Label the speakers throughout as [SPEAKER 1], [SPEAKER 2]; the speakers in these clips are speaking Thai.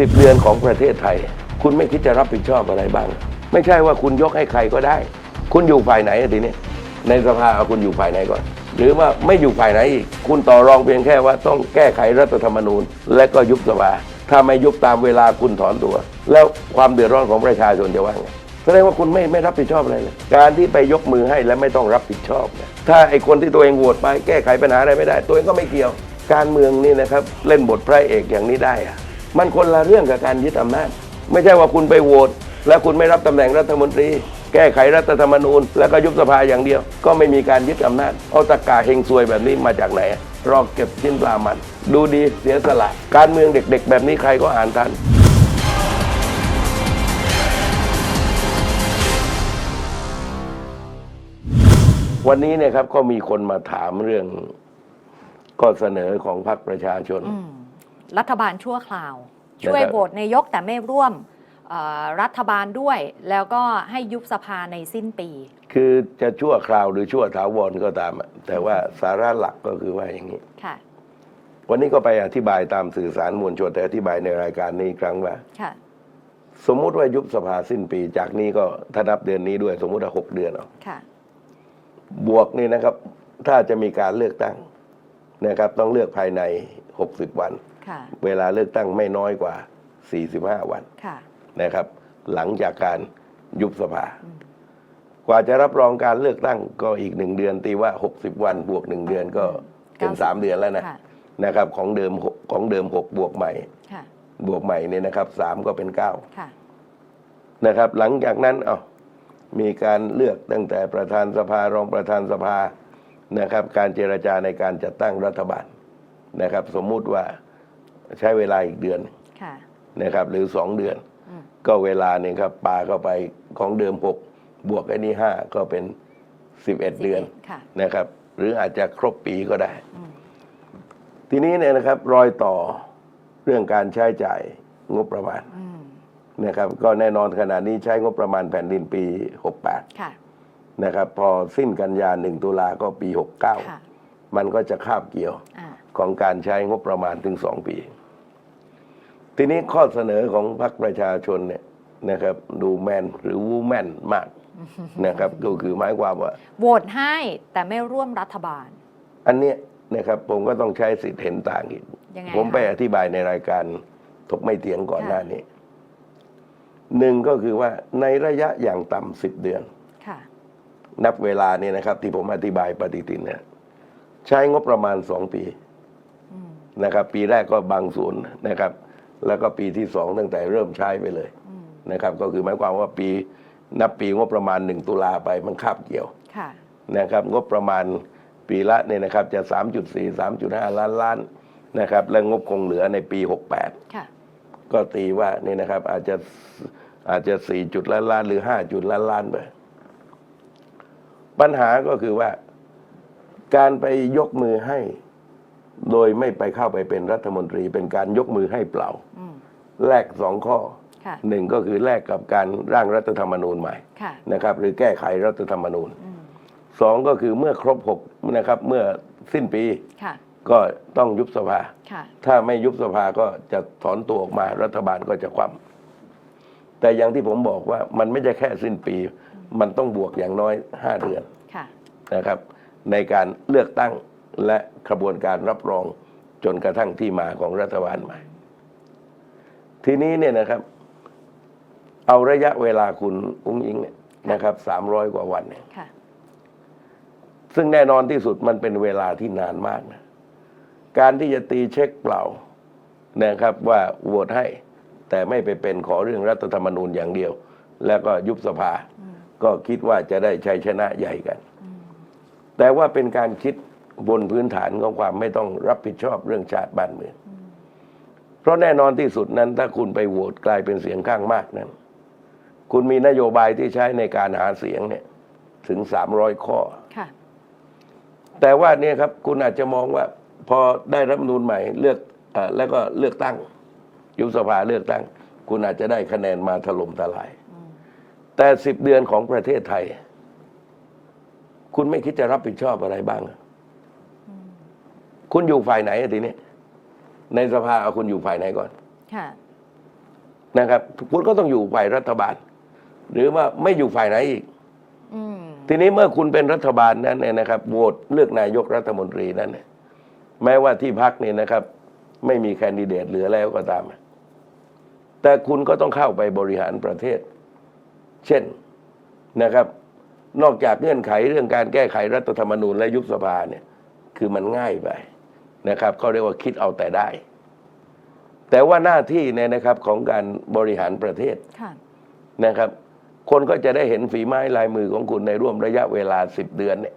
[SPEAKER 1] สิบเดือนของประเทศไทย คุณไม่คิดจะรับผิดชอบอะไรบ้าง ไม่ใช่ว่าคุณยกให้ใครก็ได้ คุณอยู่ฝ่ายไหนทีนี้ในสภาคุณอยู่ฝ่ายไหนก่อน หรือว่าไม่อยู่ฝ่ายไหนอีก คุณต่อรองเพียงแค่ว่าต้องแก้ไขรัฐธรรมนูญ และก็ยุบสภาถ้าไม่ยุบตามเวลาคุณถอนตัว แล้วความเดือดร้อนของประชาชนจะว่าไงแสดงว่าคุณไม่ไม่รับผิดชอบอะไรเลยการที่ไปยกมือให้และไม่ต้องรับผิดชอบเนี่ยถ้าไอ้คนที่ตัวเองโหวตไปแก้ไขปัญหาอะไรไม่ได้ ตัวเองก็ไม่เกี่ยว การเมืองนี่นะครับ เล่นบทพระเอกอย่างนี้ได้อะ มันคนละเรื่องกับการยึดอำนาจ ไม่ใช่ว่าคุณไปโหวตแล้วคุณไม่รับตำแหน่งรัฐมนตรี แก้ไขรัฐธรรมนูญ แล้วก็ยุบสภาอย่างเดียว ก็ไม่มีการยึดอำนาจเอาตะกาเฮงซวยแบบนี้มาจากไหนรอกเก็บชิ้นปลามัน ดูดีเสียสละ การเมืองเด็ก ๆ แบบนี้ใครก็อ่านทันวันนี้เนี่ยครับก็มีคนมาถามเรื่อง ข้อเสนอของพรรคประชาชน
[SPEAKER 2] รัฐบาลชั่วคราว
[SPEAKER 1] นะครับ
[SPEAKER 2] ช่วยโหวตนายกแต่ไม่ร่วมเอ่อรัฐบาลด้วย แล้วก็ให้ยุบสภาในสิ้นปี
[SPEAKER 1] คือจะชั่วคราวหรือชั่วถาวรก็ตามอะแต่ว่าสาระหลักก็คือว่าอย่างนี้
[SPEAKER 2] ค่ะ
[SPEAKER 1] วันนี้ก็ไปอธิบายตามสื่อสารมวลชนแต่อธิบายในรายการนี้อีกครั้งว่า
[SPEAKER 2] ค่ะ
[SPEAKER 1] สมมุติว่ายุบสภาสิ้นปี จากนี้ก็ถ้านับเดือนนี้ด้วยสมมุติว่าหกเดือนเอา
[SPEAKER 2] ค่ะ
[SPEAKER 1] บวกนี่นะครับ ถ้าจะมีการเลือกตั้งนะครับ ต้องเลือกภายใน60วัน
[SPEAKER 2] ค่ะ
[SPEAKER 1] เวลาเลือกตั้งไม่น้อยกว่า 45 วัน
[SPEAKER 2] ค่ะ
[SPEAKER 1] นะครับ หลังจากการยุบสภา กว่าจะรับรองการเลือกตั้งก็อีกหนึ่งเดือน ตีว่า 60 วันบวกหนึ่งเดือนก็เป็น
[SPEAKER 2] เก้าสิบ
[SPEAKER 1] สามเดือนแล้วนะ
[SPEAKER 2] ค่ะ
[SPEAKER 1] นะครับ ของเดิมหกของเดิมหกบวกใหม่
[SPEAKER 2] ค่ะ
[SPEAKER 1] บวกใหม่เนี่ยนะครับสามก็เป็นเก้า
[SPEAKER 2] ค่ะ
[SPEAKER 1] นะครับ หลังจากนั้นเอามีการเลือกตั้งแต่ประธานสภารองประธานสภานะครับ การเจรจาในการจัดตั้งรัฐบาลนะครับ สมมุติว่า ใช้เวลาอีกเดือน
[SPEAKER 2] ค่ะ
[SPEAKER 1] นะครับ หรือสองเดือน
[SPEAKER 2] อืม
[SPEAKER 1] ก็เวลาเนี่ยครับปาเข้าไปของเดิมหกบวกไอ้นี่ห้าก็เป็นสิบเอ็ดเดือน
[SPEAKER 2] ค่ะ
[SPEAKER 1] นะครับ หรืออาจจะครบปีก็ได้
[SPEAKER 2] อืม
[SPEAKER 1] ทีนี้เนี่ยนะครับ รอยต่อเรื่องการใช้จ่ายงบประมาณ
[SPEAKER 2] อืม
[SPEAKER 1] นะครับ ก็แน่นอนขณะนี้ใช้งบประมาณแผ่นดินปี 68
[SPEAKER 2] ค่ะ
[SPEAKER 1] นะครับ พอสิ้นกันยาหนึ่งตุลาก็ปี
[SPEAKER 2] ค่ะ
[SPEAKER 1] 69 มันก็จะคาบเกี่ยว
[SPEAKER 2] อ่า
[SPEAKER 1] ของการใช้งบประมาณถึงสองปี ทีนี้ข้อเสนอของพรรคประชาชนเนี่ยนะครับ ดูแมนหรือวูแมนมากนะครับ ก็คือหมายความว่า
[SPEAKER 2] โหวตให้แต่ไม่ร่วมรัฐบาล
[SPEAKER 1] อันเนี้ยนะครับผมก็ต้องใช้สิทธิ์เห็นต่างอีก
[SPEAKER 2] ยังไง
[SPEAKER 1] ผมไป
[SPEAKER 2] คะ
[SPEAKER 1] อธิบายในรายการถกไม่เถียงก่อน
[SPEAKER 2] ค่ะ
[SPEAKER 1] หน้านี้หนึ่งก็คือว่าในระยะอย่างต่ำสิบเดือน
[SPEAKER 2] ค่ะ
[SPEAKER 1] นับเวลาเนี่ยนะครับ ที่ผมอธิบายปฏิทินเนี่ยใช้งบประมาณสองปี
[SPEAKER 2] อืม
[SPEAKER 1] นะครับ ปีแรกก็บางส่วนนะครับ แล้วก็ปีที่สองตั้งแต่เริ่มใช้ไปเลย
[SPEAKER 2] อืม
[SPEAKER 1] นะครับ ก็คือหมายความว่าปีนับปีงบประมาณหนึ่งตุลาไปมันคาบเกี่ยว
[SPEAKER 2] ค่ะ
[SPEAKER 1] นะครับ งบประมาณปีละเนี่ยนะครับจะ 3.4 3.5 ล้านล้านนะครับ และงบคงเหลือในปี 68
[SPEAKER 2] ค่ะ
[SPEAKER 1] ก็ตีว่านี่นะครับอาจจะอาจจะ 4 จุดล้านล้านหรือ 5 จุดล้านล้านไปปัญหาก็คือว่า การไปยกมือให้ โดยไม่ไปเข้าไปเป็นรัฐมนตรีเป็นการยกมือให้เปล่า
[SPEAKER 2] อืม
[SPEAKER 1] แลกสองข้อ
[SPEAKER 2] ค่ะ
[SPEAKER 1] หนึ่งก็คือแลกกับการร่างรัฐธรรมนูญใหม่
[SPEAKER 2] ค่ะ
[SPEAKER 1] นะครับ หรือแก้ไขรัฐธรรมนูญ
[SPEAKER 2] อืม
[SPEAKER 1] สองก็คือเมื่อครบหกนะครับ เมื่อสิ้นปี
[SPEAKER 2] ค่ะ
[SPEAKER 1] ก็ต้องยุบสภา
[SPEAKER 2] ค่ะ
[SPEAKER 1] ถ้าไม่ยุบสภาก็จะถอนตัวออกมารัฐบาลก็จะคว่ำแต่อย่างที่ผมบอกว่ามันไม่ใช่แค่สิ้นปี มันต้องบวกอย่างน้อยห้าเดือน
[SPEAKER 2] ค่ะ
[SPEAKER 1] นะครับ ในการเลือกตั้ง และกระบวนการรับรองจนกระทั่งที่มาของรัฐบาลใหม่ ทีนี้เนี่ยนะครับ เอาระยะเวลาคุณอุ้งอิงเนี่ยนะครับสามร้อยกว่าวันเนี่ย
[SPEAKER 2] ค่ะ
[SPEAKER 1] ซึ่งแน่นอนที่สุดมันเป็นเวลาที่นานมากนะการที่จะตีเช็คเปล่านะครับว่าโหวตให้ แต่ไม่ไปเป็นขอเรื่องรัฐธรรมนูญอย่างเดียว แล้วก็ยุบสภา
[SPEAKER 2] อืม
[SPEAKER 1] ก็คิดว่าจะได้ชัยชนะใหญ่กัน
[SPEAKER 2] อืม
[SPEAKER 1] แต่ว่าเป็นการคิด บนพื้นฐานของความไม่ต้องรับผิดชอบเรื่องชาติบ้านเมือง เพราะแน่นอนที่สุดนั้นถ้าคุณไปโหวตกลายเป็นเสียงข้างมากนั้น คุณมีนโยบายที่ใช้ในการหาเสียงเนี่ย ถึงสามร้อยข้อ
[SPEAKER 2] ค่ะ
[SPEAKER 1] แต่ว่าเนี่ยครับคุณอาจจะมองว่า พอได้รัฐธรรมนูญใหม่เลือกเออแล้วก็เลือกตั้ง ยุบสภาเลือกตั้ง คุณอาจจะได้คะแนนมาถล่มทลาย
[SPEAKER 2] อืม
[SPEAKER 1] แต่สิบเดือนของประเทศไทย คุณไม่คิดจะรับผิดชอบอะไรบ้างอะ คุณอยู่ฝ่ายไหนอะทีนี้ในสภาเอาคุณอยู่ฝ่ายไหนก่อน
[SPEAKER 2] ค่ะ
[SPEAKER 1] นะครับ คุณก็ต้องอยู่ฝ่ายรัฐบาล หรือว่าไม่อยู่ฝ่ายไหนอีก
[SPEAKER 2] อืม
[SPEAKER 1] ทีนี้เมื่อคุณเป็นรัฐบาลนั้นเนี่ยนะครับโหวตเลือกนายกรัฐมนตรีนั้นเนี่ยแม้ว่าที่พักเนี่ยนะครับ ไม่มีแคนดิเดตเหลือแล้วก็ตาม แต่คุณก็ต้องเข้าไปบริหารประเทศ เช่นนะครับ นอกจากเงื่อนไขเรื่องการแก้ไขรัฐธรรมนูญและยุบสภาเนี่ย คือมันง่ายไป นะครับเขาเรียกว่าคิดเอาแต่ได้ แต่ว่าหน้าที่เนี่ยนะครับของการบริหารประเทศ
[SPEAKER 2] ค่ะ
[SPEAKER 1] นะครับ คนก็จะได้เห็นฝีไม้ลายมือของคุณในร่วมระยะเวลาสิบเดือนเนี่ย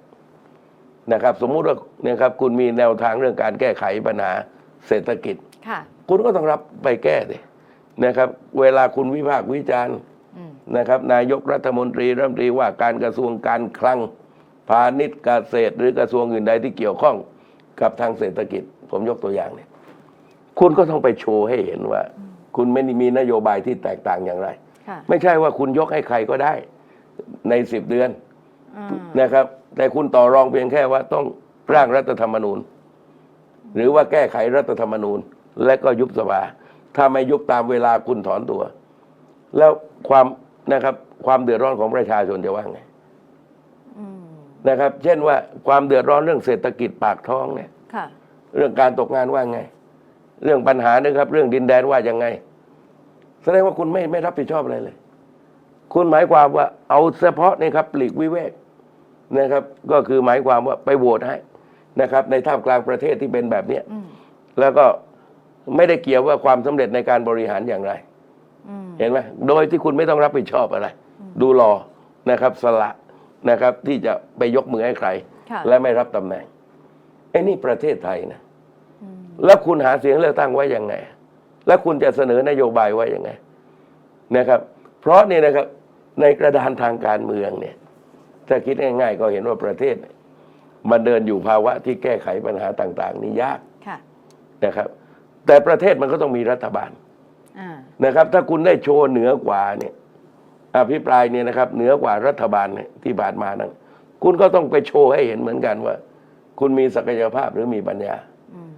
[SPEAKER 1] นะครับ สมมุติว่าเนี่ยครับคุณมีแนวทางเรื่องการแก้ไขปัญหาเศรษฐกิจ
[SPEAKER 2] ค่ะ
[SPEAKER 1] คุณก็ต้องรับไปแก้ดินะครับ เวลาคุณวิพากษ์วิจารณ์
[SPEAKER 2] อืม
[SPEAKER 1] นะครับ นายกรัฐมนตรีรัฐมนตรีว่าการกระทรวงการคลังพาณิชย์เกษตร หรือกระทรวงอื่นใดที่เกี่ยวข้อง กับทางเศรษฐกิจ ผมยกตัวอย่างเนี่ย คุณก็ต้องไปโชว์ให้เห็นว่า คุณไม่ได้มีนโยบายที่แตกต่างอย่างไร
[SPEAKER 2] ค่ะ
[SPEAKER 1] ไม่ใช่ว่าคุณยกให้ใครก็ได้ในสิบเดือน
[SPEAKER 2] อืม
[SPEAKER 1] นะครับ แต่คุณต่อรองเพียงแค่ว่าต้องร่างรัฐธรรมนูญ หรือว่าแก้ไขรัฐธรรมนูญ และก็ยุบสภาถ้าไม่ยุบตามเวลาคุณถอนตัว แล้วความนะครับ ความเดือดร้อนของประชาชนจะว่าไง
[SPEAKER 2] อืม
[SPEAKER 1] นะครับ เช่นว่าความเดือดร้อนเรื่องเศรษฐกิจปากท้องเนี่ย
[SPEAKER 2] ค่ะ
[SPEAKER 1] เรื่องการตกงานว่าไง เรื่องปัญหานะครับ เรื่องดินแดนว่ายังไง แสดงว่าคุณไม่ไม่รับผิดชอบอะไรเลย คุณหมายความว่าเอาเฉพาะนี่ครับปลีกวิเวกนะครับ ก็คือหมายความว่าไปโหวตให้นะครับ ในท่ามกลางประเทศที่เป็นแบบเนี้ย
[SPEAKER 2] อืม
[SPEAKER 1] แล้วก็ไม่ได้เกี่ยวว่าความสำเร็จในการบริหารอย่างไร
[SPEAKER 2] อืม
[SPEAKER 1] เห็นไหมโดยที่คุณไม่ต้องรับผิดชอบอะไร ดูรอนะครับ สละ นะครับที่จะไปยกมือให้ใคร
[SPEAKER 2] ค่ะ
[SPEAKER 1] และไม่รับตำแหน่งไอ้นี่ประเทศไทยนะ
[SPEAKER 2] อืม
[SPEAKER 1] แล้วคุณหาเสียงเลือกตั้งไว้ยังไง แล้วคุณจะเสนอนโยบายไว้ยังไงนะครับ เพราะนี่นะครับในกระดานทางการเมืองเนี่ยถ้าคิดง่ายๆ ก็เห็นว่าประเทศเนี่ยมันเดินอยู่ภาวะที่แก้ไขปัญหาต่าง ๆ นี่ยาก
[SPEAKER 2] ค่ะ
[SPEAKER 1] นะครับ แต่ประเทศมันก็ต้องมีรัฐบาล
[SPEAKER 2] อ่า
[SPEAKER 1] นะครับ ถ้าคุณได้โชว์เหนือกว่าเนี่ย อภิปรายเนี่ยนะครับ เหนือกว่ารัฐบาลเนี่ยที่ผ่านมานั้นคุณก็ต้องไปโชว์ให้เห็นเหมือนกันว่า คุณมีศักยภาพหรือมีปัญญา
[SPEAKER 2] อืม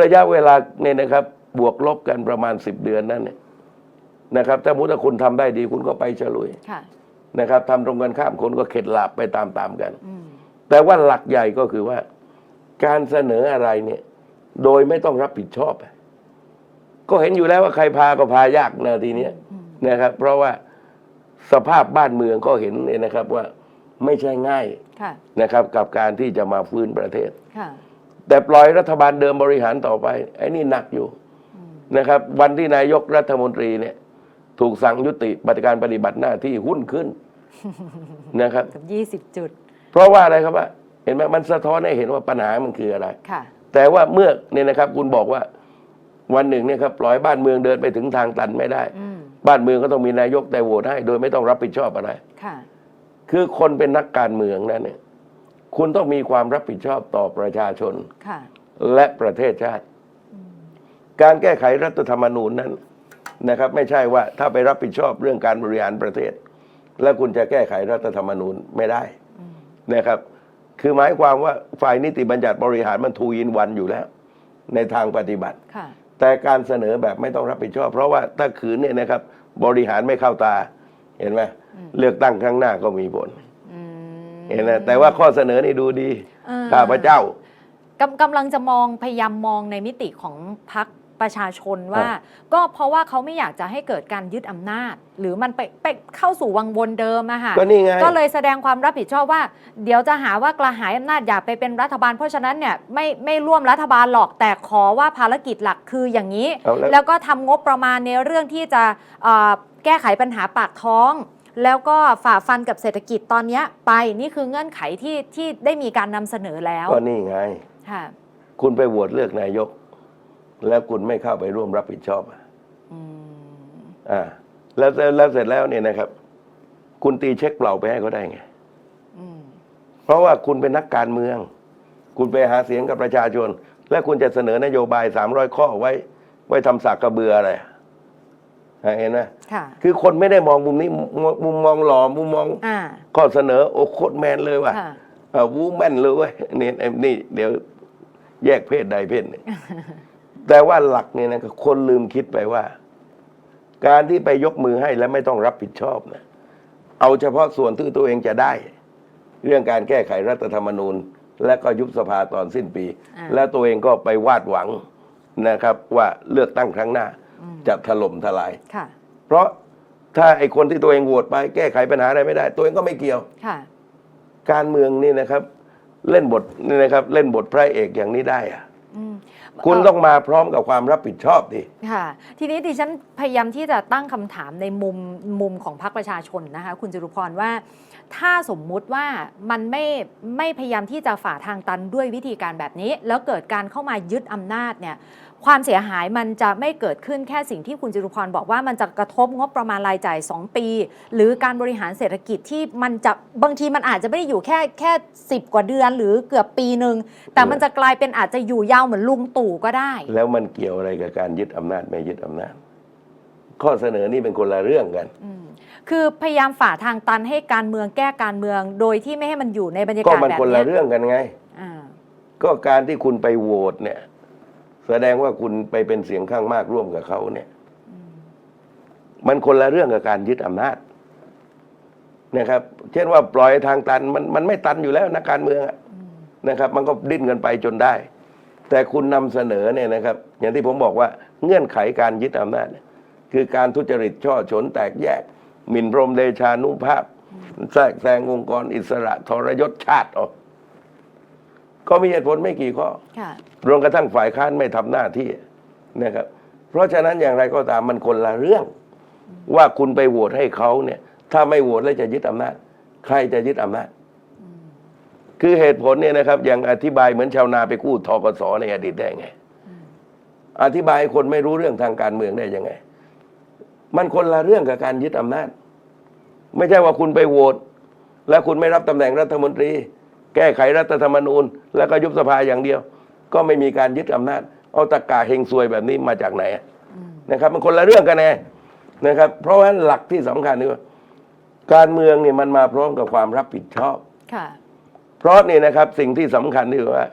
[SPEAKER 1] ระยะเวลาเนี่ยนะครับ บวกลบกันประมาณสิบเดือนนั่นเนี่ยนะครับ ถ้ามุติว่าคุณทำได้ดีคุณก็ไปฉลุย
[SPEAKER 2] ค่ะ
[SPEAKER 1] นะครับทำตรงกันข้ามคนก็เข็ดหลาบไปตามๆกัน
[SPEAKER 2] อืม
[SPEAKER 1] แต่ว่าหลักใหญ่ก็คือว่า การเสนออะไรเนี่ย โดยไม่ต้องรับผิดชอบ ก็เห็นอยู่แล้วว่าใครพาก็พายากนะทีเนี้ยนะครับ เพราะว่า สภาพบ้านเมืองก็เห็นเนี่ยนะครับว่าไม่ใช่ง่าย
[SPEAKER 2] ค่ะ
[SPEAKER 1] นะครับ กับการที่จะมาฟื้นประเทศ
[SPEAKER 2] ค่ะ
[SPEAKER 1] แต่ปล่อยรัฐบาลเดิมบริหารต่อไปไอ้นี่หนักอยู่นะครับ วันที่นายกรัฐมนตรีเนี่ย ถูกสั่งยุติปฏิการปฏิบัติหน้าที่หุ้นขึ้นนะครับ
[SPEAKER 2] กับยี่สิบ20จุด
[SPEAKER 1] เพราะว่าอะไรครับว่าเห็นไหมมันสะท้อนให้เห็นว่าปัญหามันคืออะไร
[SPEAKER 2] ค่ะ
[SPEAKER 1] แต่ว่าเมื่อเนี่ยนะครับ คุณบอกว่าวันหนึ่งเนี่ยครับปล่อยบ้านเมืองเดินไปถึงทางตันไม่ได้
[SPEAKER 2] อืม
[SPEAKER 1] บ้านเมืองก็ต้องมีนายกแต่โหวตให้โดยไม่ต้องรับผิดชอบอะไร
[SPEAKER 2] ค่ะ
[SPEAKER 1] คือคนเป็นนักการเมืองนั่นเนี่ย คุณต้องมีความรับผิดชอบต่อประชาชน
[SPEAKER 2] ค่ะ
[SPEAKER 1] และประเทศชาติ การแก้ไขรัฐธรรมนูญนั้นนะครับ ไม่ใช่ว่าถ้าไปรับผิดชอบเรื่องการบริหารประเทศ แล้วคุณจะแก้ไขรัฐธรรมนูญไม่ได้นะครับ คือหมายความว่าฝ่ายนิติบัญญัติบริหารมันทูอินวันอยู่แล้ว ในทางปฏิบัติ
[SPEAKER 2] ค่ะ
[SPEAKER 1] แต่การเสนอแบบไม่ต้องรับผิดชอบ เพราะว่าถ้าขืนเนี่ยนะครับ บริหารไม่เข้าตา เห็นไหมเลือกตั้งครั้งหน้าก็มีผล
[SPEAKER 2] อืม
[SPEAKER 1] เห็นไหมแต่ว่าข้อเสนอนี่ดูดี
[SPEAKER 2] อ่า
[SPEAKER 1] ข้าพเจ้า
[SPEAKER 2] กำกำลังจะมองพยายามมองในมิติของพรรค ประชาชนว่า
[SPEAKER 1] อ่า
[SPEAKER 2] ก็เพราะว่าเขาไม่อยากจะให้เกิดการยึดอำนาจ หรือมันไปไปเข้าสู่วังวนเดิมอะค่ะ
[SPEAKER 1] ก็นี่ไง
[SPEAKER 2] ก็เลยแสดงความรับผิดชอบว่า เดี๋ยวจะหาว่ากระหายอำนาจอยากไปเป็นรัฐบาล เพราะฉะนั้นเนี่ยไม่ไม่ร่วมรัฐบาลหรอกแต่ขอว่าภารกิจหลักคืออย่างนี้
[SPEAKER 1] เอาแล้ว
[SPEAKER 2] แล้วก็ทำงบประมาณในเรื่องที่จะเอ่อแก้ไขปัญหาปากท้องแล้วก็ฝ่าฟันกับเศรษฐกิจตอนเนี้ยไปนี่คือเงื่อนไขที่ที่ได้มีการนำเสนอแล้ว
[SPEAKER 1] ก็นี่ไง
[SPEAKER 2] ค่ะ
[SPEAKER 1] คุณไปโหวตเลือกนายก แล้วคุณไม่เข้าไปร่วมรับผิดชอบอะ
[SPEAKER 2] อืม
[SPEAKER 1] อ่าแล้วแล้วเสร็จแล้วเนี่ยนะครับ คุณตีเช็คเปล่าไปให้เขาได้ไง
[SPEAKER 2] อืม
[SPEAKER 1] เพราะว่าคุณเป็นนักการเมือง คุณไปหาเสียงกับประชาชน และคุณจะเสนอนโยบายสามร้อยข้อไว้ ไว้ทำสักกระเบืออะไรอะเห็นไหม
[SPEAKER 2] ค่ะ
[SPEAKER 1] คือคนไม่ได้มองมุมนี้ มุมมุมมองหล่อมุมมอง
[SPEAKER 2] อ่า
[SPEAKER 1] ข้อเสนอ โอ้โคตรแมนเลยว่ะ
[SPEAKER 2] ค่ะ
[SPEAKER 1] วูแมนเลยเว้ยนี่ไอ้นี่เดี๋ยวแยกเพศใดเพศหนึ่ง แต่ว่าหลักเนี่ยนะคนลืมคิดไปว่า การที่ไปยกมือให้และไม่ต้องรับผิดชอบนะเอาเฉพาะส่วนที่ตัวเองจะได้ เรื่องการแก้ไขรัฐธรรมนูญ และก็ยุบสภาตอนสิ้นปี
[SPEAKER 2] อ่า
[SPEAKER 1] แล้วตัวเองก็ไปวาดหวังนะครับ ว่าเลือกตั้งครั้งหน้าจะถล่มทลาย
[SPEAKER 2] ค่ะ
[SPEAKER 1] เพราะถ้าไอ้คนที่ตัวเองโหวตไปแก้ไขปัญหาอะไรไม่ได้ ตัวเองก็ไม่เกี่ยว
[SPEAKER 2] ค่ะ
[SPEAKER 1] การเมืองนี่นะครับ เล่นบทนี่นะครับ เล่นบทพระเอกอย่างนี้ได้อะ
[SPEAKER 2] อืม
[SPEAKER 1] คุณ
[SPEAKER 2] เต้
[SPEAKER 1] องมาพร้อมกับความรับผิดชอบดิ
[SPEAKER 2] ค่ะ ทีนี้ดิฉันพยายามที่จะตั้งคำถามในมุมมุมของพรรคประชาชนนะคะ คุณจรุพรว่า ถ้าสมมุติว่ามันไม่ไม่พยายามที่จะฝ่าทางตันด้วยวิธีการแบบนี้ แล้วเกิดการเข้ามายึดอำนาจเนี่ยความเสียหายมันจะไม่เกิดขึ้นแค่สิ่งที่คุณจรุพรบอกว่ามันจะกระทบงบประมาณรายจ่าย 2 ปี หรือการบริหารเศรษฐกิจที่มันจะบางทีมันอาจจะไม่ได้อยู่แค่แค่สิกว่าเดือน หรือเกือบปีหนึ่งแต่มันจะกลายเป็นอาจจะอยู่ยาวเหมือนลุงตู่ก็ได้
[SPEAKER 1] แล้วมันเกี่ยวอะไรกับการยึดอำนาจไม่ยึดอำนาจ ข้อเสนอนี่เป็นคนละเรื่องกัน
[SPEAKER 2] อืม คือพยายามฝ่าทางตันให้การเมืองแก้การเมือง โดยที่ไม่ให้มันอยู่ในบรรยา
[SPEAKER 1] ก็
[SPEAKER 2] กาศ
[SPEAKER 1] มัน
[SPEAKER 2] แบบ
[SPEAKER 1] คน
[SPEAKER 2] เนี้
[SPEAKER 1] ละ
[SPEAKER 2] ย
[SPEAKER 1] เรื่องกันไง
[SPEAKER 2] อ่า
[SPEAKER 1] ก็การที่คุณไปโหวตเนี่ย แสดงว่าคุณไปเป็นเสียงข้างมากร่วมกับเขาเนี่ย มันคนละเรื่องกับการยึดอำนาจนะครับ เช่นว่าปล่อยทางตันมันมันไม่ตันอยู่แล้วนักการเมืองอะนะครับ มันก็ดิ้นกันไปจนได้ แต่คุณนำเสนอเนี่ยนะครับ อย่างที่ผมบอกว่าเงื่อนไขการยึดอำนาจเนี่ยคือการทุจริตช่อฉนแตกแยก หมิ่นพรหมเดชานุภาพ แทรกแซงองค์กรอิสระทรยศชาติออก ก็มีเหตุผลไม่กี่ข้อ
[SPEAKER 2] ค่ะ
[SPEAKER 1] รวมกระทั่งฝ่ายค้านไม่ทำหน้าที่นะครับ เพราะฉะนั้นอย่างไรก็ตามมันคนละเรื่อง ว่าคุณไปโหวตให้เขาเนี่ย ถ้าไม่โหวตแล้วจะยึดอำนาจ ใครจะยึดอำนาจ คือเหตุผลเนี่ยนะครับ อย่างอธิบายเหมือนชาวนาไปกู้ทกสในอดีตได้ไง อธิบายให้คนไม่รู้เรื่องทางการเมืองได้ยังไง มันคนละเรื่องกับการยึดอำนาจ ไม่ใช่ว่าคุณไปโหวตแล้วคุณไม่รับตำแหน่งรัฐมนตรี แก้ไขรัฐธรรมนูญ แล้วก็ยุบสภาอย่างเดียว ก็ไม่มีการยึดอำนาจ เอาตะกาเฮงซวยแบบนี้มาจากไหนอะนะครับ มันคนละเรื่องกันแน่นะครับ เพราะว่าหลักที่สำคัญคือว่าการเมืองเนี่ยมันมาพร้อมกับความรับผิดชอบ
[SPEAKER 2] ค่ะ
[SPEAKER 1] เพราะนี่นะครับสิ่งที่สำคัญคือว่า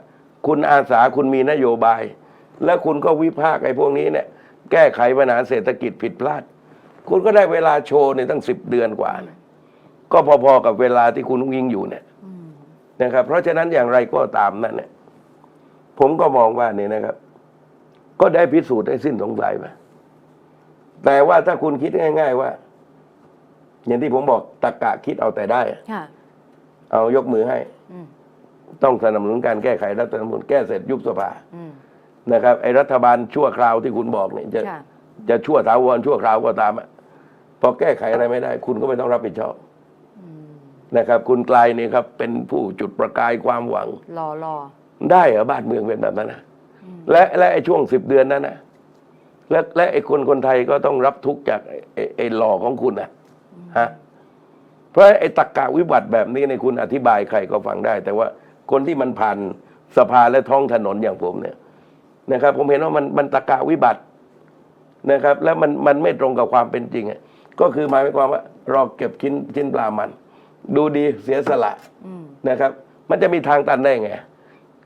[SPEAKER 1] คุณอาสาคุณมีนโยบาย แล้วคุณก็วิพากษ์ไอ้พวกนี้เนี่ย แก้ไขปัญหาเศรษฐกิจผิดพลาด คุณก็ได้เวลาโชว์ในตั้งสิบเดือนกว่านะก็พอๆกับเวลาที่คุณอุ้งยิงอยู่เนี่ยนะครับ เพราะฉะนั้นอย่างไรก็ตามนั่นเนี่ยผมก็มองว่าเนี่ยนะครับ ก็ได้พิสูจน์ให้สิ้นสงสัยไปแต่ว่าถ้าคุณคิดง่าย ๆ ว่า อย่างที่ผมบอกตะกะคิดเอาแต่ได้
[SPEAKER 2] ค่ะ
[SPEAKER 1] เอายกมือให้
[SPEAKER 2] อืม
[SPEAKER 1] ต้องสนับสนุนการแก้ไขรัฐธรรมนูญแก้เสร็จยุบสภา
[SPEAKER 2] อืม
[SPEAKER 1] นะครับไอ้รัฐบาลชั่วคราวที่คุณบอกเนี่ยจะ
[SPEAKER 2] ค่ะ
[SPEAKER 1] จะชั่วถาวรชั่วคราวก็ตามอะ พอแก้ไขอะไรไม่ได้ คุณก็ไม่ต้องรับผิดชอบนะครับ คุณกลายนี่ครับ เป็นผู้จุดประกายความหวัง
[SPEAKER 2] รอรอ
[SPEAKER 1] ได้เหรอบ้านเมืองเป็นแบบนั้นนะและและไอ้ช่วงสิบเดือนนั้นนะและและไอ้คนคนไทยก็ต้องรับทุกข์จากไอ้ไอ้ไอ้หลอกของคุณนะฮะเพราะไอ้ตะกะวิบัติแบบนี้ในยคุณอธิบายใครก็ฟังได้ แต่ว่าคนที่มันผ่านสภาและท้องถนนอย่างผมเนี่ยนะครับ ผมเห็นว่ามันมันตะกะวิบัตินะครับ แล้วมันมันไม่ตรงกับความเป็นจริงอะ ก็คือหมายความว่าเราเก็บชิ้นชิ้นปลามัน ดูดีเสียสละ
[SPEAKER 2] อืม
[SPEAKER 1] นะครับ มันจะมีทางตันได้ไง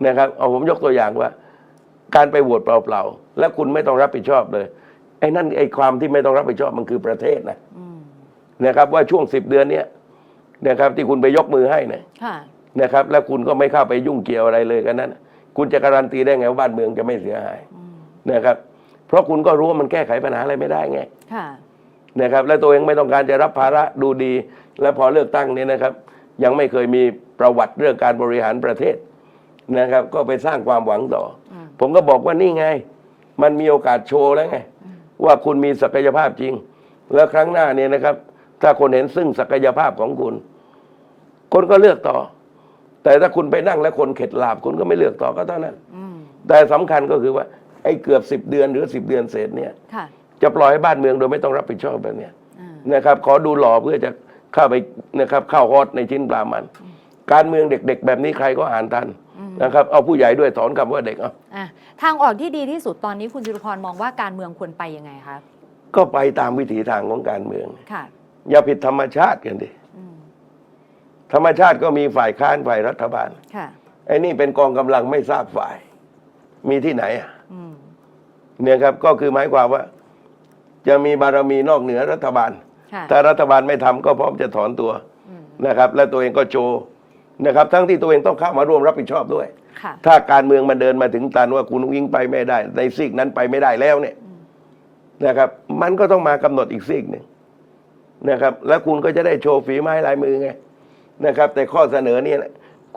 [SPEAKER 1] นะครับ เอาผมยกตัวอย่างว่า การไปโหวตเปล่าๆแล้วคุณไม่ต้องรับผิดชอบเลยไอ้นั่นไอ้ความที่ไม่ต้องรับผิดชอบมันคือประเทศนะ
[SPEAKER 2] อืม
[SPEAKER 1] นะครับ ว่าช่วงสิบเดือนเนี้ยนะครับ ที่คุณไปยกมือให้เนี่ย
[SPEAKER 2] ค่ะ
[SPEAKER 1] นะครับ แล้วคุณก็ไม่เข้าไปยุ่งเกี่ยวอะไรเลยกันนั้นคุณจะการันตีได้ไงว่าบ้านเมืองจะไม่เสียหายนะครับ เพราะคุณก็รู้ว่ามันแก้ไขปัญหาอะไรไม่ได้ไง
[SPEAKER 2] ค่ะ
[SPEAKER 1] นะครับและตัวเองไม่ต้องการจะรับภาระดูดี และพอเลือกตั้งเนี่ยนะครับ ยังไม่เคยมีประวัติเรื่องการบริหารประเทศนะครับ ก็ไปสร้างความหวังต่ออ
[SPEAKER 2] ม
[SPEAKER 1] ผมก็บอกว่านี่ไง มันมีโอกาสโชว์แล้วไง ว่าคุณมีศักยภาพจริง แล้วครั้งหน้าเนี่ยนะครับ ถ้าคนเห็นซึ่งศักยภาพของคุณ คนก็เลือกต่อ แต่ถ้าคุณไปนั่งแล้วคนเข็ดหลาบคุณก็ไม่เลือกต่อก็เท่านั้น
[SPEAKER 2] อืม
[SPEAKER 1] แต่สำคัญก็คือว่าไอ้เกือบสิบเดือนหรือสิบเดือนเศษเนี่ย
[SPEAKER 2] ค่ะ
[SPEAKER 1] จะปล่อยให้บ้านเมืองโดยไม่ต้องรับผิดชอบแบบเนี้ย
[SPEAKER 2] อ่า
[SPEAKER 1] นะครับ ขอดูหล่อเพื่อจะเข้าไปนะครับเข้าฮอตในชิ้นปลามัน การเมืองเด็ก ๆ แบบนี้ใครก็อ่านทันนะครับเอาผู้ใหญ่ด้วยถอนคำว่าเด็กเอา
[SPEAKER 2] อะทางออกที่ดีที่สุดตอนนี้คุณจรุพรมองว่าการเมืองควรไปยังไงคะ
[SPEAKER 1] ก็ไปตามวิถีทางของการเมือง
[SPEAKER 2] ค่ะ
[SPEAKER 1] อย่าผิดธรรมชาติกันดิ
[SPEAKER 2] อืม
[SPEAKER 1] ธรรมชาติก็มีฝ่ายค้านฝ่ายรัฐบาล
[SPEAKER 2] ค่ะ
[SPEAKER 1] ไอ้นี่เป็นกองกำลังไม่ทราบฝ่าย มีที่ไหนอะ
[SPEAKER 2] อืม
[SPEAKER 1] เนี่ยครับ ก็คือหมายความว่า จะมีบารมีนอกเหนือรัฐบาล
[SPEAKER 2] ค่ะ
[SPEAKER 1] ถ้ารัฐบาลไม่ทำก็พร้อมจะถอนตัว
[SPEAKER 2] อืม
[SPEAKER 1] นะครับ และตัวเองก็โจว์นะครับ ทั้งที่ตัวเองต้องเข้ามาร่วมรับผิดชอบด้วย
[SPEAKER 2] ค่ะ
[SPEAKER 1] ถ้าการเมืองมันเดินมาถึงตันว่าคุณวิ่งไปไม่ได้ ในซีกนั้นไปไม่ได้แล้วเนี่ยนะครับ มันก็ต้องมากำหนดอีกซีกหนึ่งนะครับ แล้วคุณก็จะได้โชว์ฝีไม้ลายมือไงนะครับ แต่ข้อเสนอเนี่ย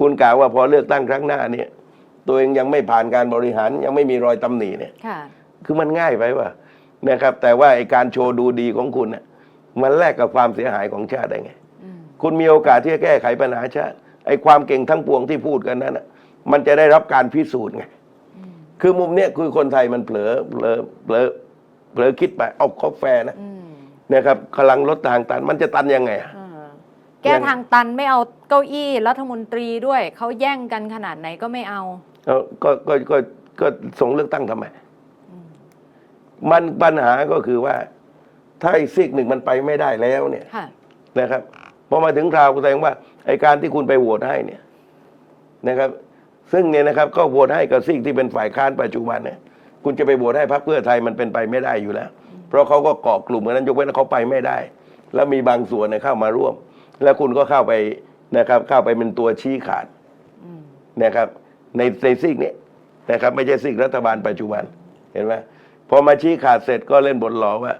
[SPEAKER 1] คุณกล่าวว่าพอเลือกตั้งครั้งหน้าเนี่ย ตัวเองยังไม่ผ่านการบริหารยังไม่มีรอยตำหนิเนี่ย
[SPEAKER 2] ค่ะ
[SPEAKER 1] คือมันง่ายไปว่า นะครับ แต่ว่าไอการโชว์ดูดีของคุณน่ะมันแลกกับความเสียหายของชาติได้ไง
[SPEAKER 2] อืม
[SPEAKER 1] คุณมีโอกาสที่จะแก้ไขปัญหาชาติไอความเก่งทั้งปวงที่พูดกันนั้นน่ะมันจะได้รับการพิสูจน์ไง
[SPEAKER 2] อืม
[SPEAKER 1] คือมุมเนี้ยคือคนไทยมันเผลอเผลอเผลอเผลอคิดไปเอาคอแฟร์นะ
[SPEAKER 2] อืม
[SPEAKER 1] นะครับกำลังลดทางตันมันจะตันยังไงอะ
[SPEAKER 2] เออแก้ทางตันไม่เอาเก้าอี้รัฐมนตรีด้วยเขาแย่งกันขนาดไหนก็ไม่เอา
[SPEAKER 1] เอาก็ก็ก็ก็ส่งเลือกตั้งทำไม มันปัญหาก็คือว่า ถ้าอีกซีกหนึ่งมันไปไม่ได้แล้วเนี่ย
[SPEAKER 2] ค่ะ
[SPEAKER 1] นะครับพอมาถึงคราวแสดงว่าไอการที่คุณไปโหวตให้เนี่ยนะครับ ซึ่งเนี่ยนะครับก็โหวตให้กับสิ่งที่เป็นฝ่ายค้านปัจจุบันเนี่ยคุณจะไปโหวตให้พรรคเพื่อไทยมันเป็นไปไม่ได้อยู่แล้ว เพราะเขาก็เกาะกลุ่มเหมือนนั้นยกเว้นว่าเขาไปไม่ได้ แล้วมีบางส่วนเนี่ยเข้ามาร่วม แล้วคุณก็เข้าไปนะครับ เข้าไปเป็นตัวชี้ขาด
[SPEAKER 2] อืม
[SPEAKER 1] นะครับ ในในซีกนี้นะครับ ไม่ใช่ซีกรัฐบาลปัจจุบันเห็นไหม พอมาชี้ขาดเสร็จก็เล่นบทหลอว่า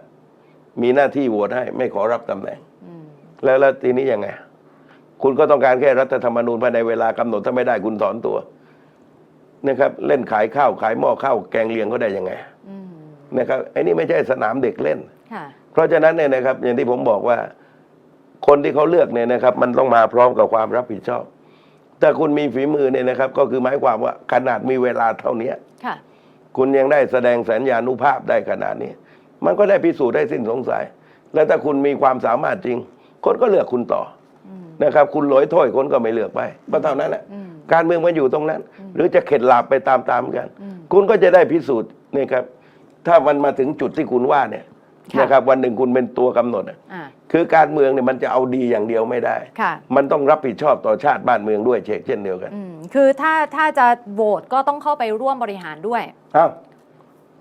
[SPEAKER 1] มีหน้าที่โหวตให้ไม่ขอรับตำแหน่ง
[SPEAKER 2] อืม
[SPEAKER 1] แล้วแล้วทีนี้ยังไง คุณก็ต้องการแค่รัฐธรรมนูญภายในเวลากำหนดถ้าไม่ได้คุณถอนตัวนะครับ เล่นขายข้าวขายหม้อข้าวแกงเลียงก็ได้ยังไง
[SPEAKER 2] อืม
[SPEAKER 1] นะครับไอ้นี่ไม่ใช่สนามเด็กเล่น
[SPEAKER 2] ค่ะ
[SPEAKER 1] เพราะฉะนั้นเนี่ยนะครับ อย่างที่ผมบอกว่า คนที่เขาเลือกเนี่ยนะครับ มันต้องมาพร้อมกับความรับผิดชอบถ้าคุณมีฝีมือเนี่ยนะครับ ก็คือหมายความว่าขนาดมีเวลาเท่านี้
[SPEAKER 2] ค่ะ
[SPEAKER 1] คุณยังได้แสดงสัญญานุภาพได้ขนาดนี้ มันก็ได้พิสูจน์ได้สิ้นสงสัย แล้วถ้าคุณมีความสามารถจริง คนก็เลือกคุณต่อ
[SPEAKER 2] อืม
[SPEAKER 1] นะครับ คุณหลอยถ้อยคนก็ไม่เลือกไปก็เท่านั้นแหละ
[SPEAKER 2] อืม
[SPEAKER 1] การเมืองมันอยู่ตรงนั้น หรือจะเข็ดหลาบไปตามๆกัน
[SPEAKER 2] อืม
[SPEAKER 1] คุณก็จะได้พิสูจน์นี่ครับ ถ้ามันมาถึงจุดที่คุณว่าเนี่ย
[SPEAKER 2] ค่ะ
[SPEAKER 1] นะครับวันหนึ่งคุณเป็นตัวกำหนดอะ
[SPEAKER 2] อ่า
[SPEAKER 1] คือการเมืองเนี่ยมันจะเอาดีอย่างเดียวไม่ได้
[SPEAKER 2] ค่ะ
[SPEAKER 1] มันต้องรับผิดชอบต่อชาติบ้านเมืองด้วยเชกเช่นเดียวกัน
[SPEAKER 2] อืมคือถ้าถ้าจะโหวตก็ต้องเข้าไปร่วมบริหารด้วย
[SPEAKER 1] อ้าว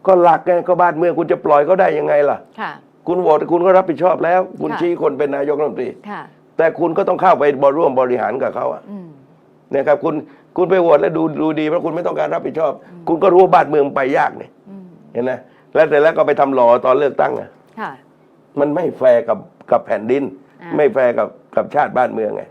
[SPEAKER 1] ก็หลักไงก็บ้านเมืองคุณจะปล่อยเขาได้ยังไงล่ะ
[SPEAKER 2] ค่ะ
[SPEAKER 1] คุณโหวตคุณก็รับผิดชอบแล้ว คุณ
[SPEAKER 2] ค่ะ
[SPEAKER 1] ชี้คนเป็นนายกรัฐมนตรี
[SPEAKER 2] ค่ะ
[SPEAKER 1] แต่คุณก็ต้องเข้าไปบร่วมบริหารกับเขาอะ
[SPEAKER 2] อืม
[SPEAKER 1] นะครับคุณคุณไปโหวตแล้วดูดูดีเพราะคุณไม่ต้องการรับผิดชอบ คุณก็รู้ว่าบ้านเมืองไปยากเนี่ย
[SPEAKER 2] อืม
[SPEAKER 1] เห็นไหมแล้วแต่แล้วก็ไปทำหล่อตอนเลือกตั้งอะ
[SPEAKER 2] ค่ะ
[SPEAKER 1] มันไม่แฟร์กับ กับแผ่นดิน
[SPEAKER 2] อ่า
[SPEAKER 1] ไม่แฟร์กับกับชาติบ้านเมืองไง